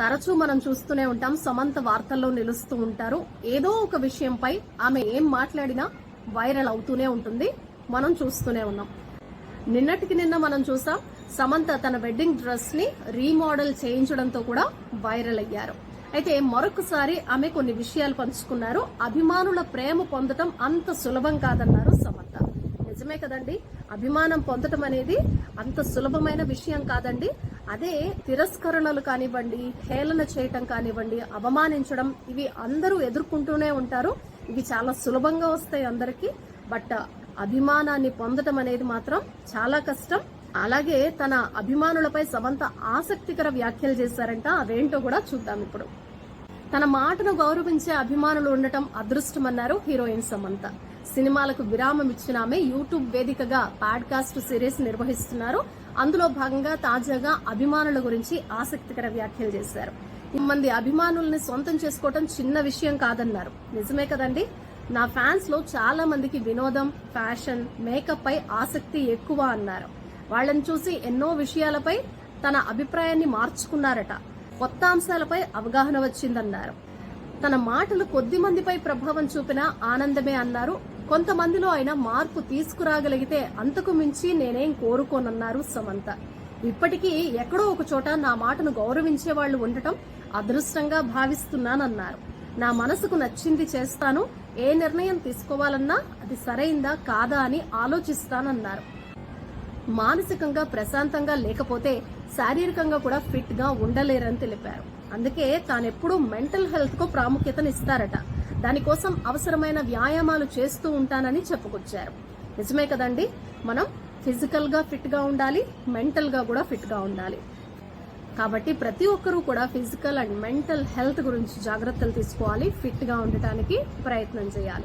తరచూ మనం చూస్తూనే ఉంటాం సమంత వార్తల్లో నిలుస్తూ ఉంటారు. ఏదో ఒక విషయంపై ఆమె ఏం మాట్లాడినా వైరల్ అవుతూనే ఉంటుంది. మనం చూస్తూనే ఉన్నాం. నిన్నటికి నిన్న మనం చూసాం సమంత తన వెడ్డింగ్ డ్రెస్ని రీమోడల్ చేయించడంతో కూడా వైరల్ అయ్యారు. అయితే మరొకసారి ఆమె కొన్ని విషయాలు పంచుకున్నారు. అభిమానుల ప్రేమ పొందటం అంత సులభం కాదన్నారు సమంత. నిజమే కదండి అభిమానం పొందటం అనేది అంత సులభమైన విషయం కాదండి. అదే తిరస్కరణలు కానివ్వండి హేళన చేయటం కానివ్వండి అవమానించడం ఇవి అందరూ ఎదుర్కొంటూనే ఉంటారు. ఇవి చాలా సులభంగా వస్తాయి అందరికీ. బట్ అభిమానాన్ని పొందటం అనేది మాత్రం చాలా కష్టం. అలాగే తన అభిమానులపై సమంత ఆసక్తికర వ్యాఖ్యలు చేశారంట. అవేంటో కూడా చూద్దాం ఇప్పుడు. తన మాటను గౌరవించే అభిమానులు ఉండటం అదృష్టమన్నారు హీరోయిన్ సమంత. సినిమాలకు విరామం ఇచ్చిన ఆమె యూట్యూబ్ వేదికగా పాడ్కాస్ట్ సిరీస్ నిర్వహిస్తున్నారు. అందులో భాగంగా తాజాగా అభిమానుల గురించి ఆసక్తికర వ్యాఖ్యలు చేశారు. మంది అభిమానుల్ని సొంతం చేసుకోవటం చిన్న విషయం కాదన్నారు. నిజమే కదండి? నా ఫ్యాన్స్లో చాలా మందికి వినోదం ఫ్యాషన్ మేకప్ పై ఆసక్తి ఎక్కువ అన్నారు. వాళ్ళని చూసి ఎన్నో విషయాలపై తన అభిప్రాయాన్ని మార్చుకున్నారట. కొత్త అంశాలపై అవగాహన వచ్చిందన్నారు. తన మాటలు కొద్ది మందిపై ప్రభావం చూపిన ఆనందమే అన్నారు కొంతమందిలో అయినా మార్పు తీసుకురాగలిగితే అంతకు మించి నేనేం కోరుకోనన్నారు సమంత. ఇప్పటికీ ఎక్కడో ఒక చోట నా మాటను గౌరవించే వాళ్ళు ఉండటం అదృష్టంగా భావిస్తున్నానన్నారు. నా మనసుకు నచ్చింది చేస్తాను ఏ నిర్ణయం తీసుకోవాలన్నా అది సరైందా కాదా అని ఆలోచిస్తానన్నారు. మానసికంగా ప్రశాంతంగా లేకపోతే శారీరకంగా కూడా ఫిట్గా ఉండలేరని తెలిపారు. అందుకే తానెప్పుడూ మెంటల్ హెల్త్కు ప్రాముఖ్యతనిస్తారట. దానికోసం అవసరమైన వ్యాయామాలు చేస్తూ ఉంటానని చెప్పుకొచ్చారు. నిజమే కదండి? మనం ఫిజికల్గా ఫిట్గా ఉండాలి మెంటల్గా కూడా ఫిట్గా ఉండాలి. కాబట్టి ప్రతి ఒక్కరూ కూడా ఫిజికల్ అండ్ మెంటల్ హెల్త్ గురించి జాగ్రత్తలు తీసుకోవాలి ఫిట్గా ఉండటానికి ప్రయత్నం చేయాలి.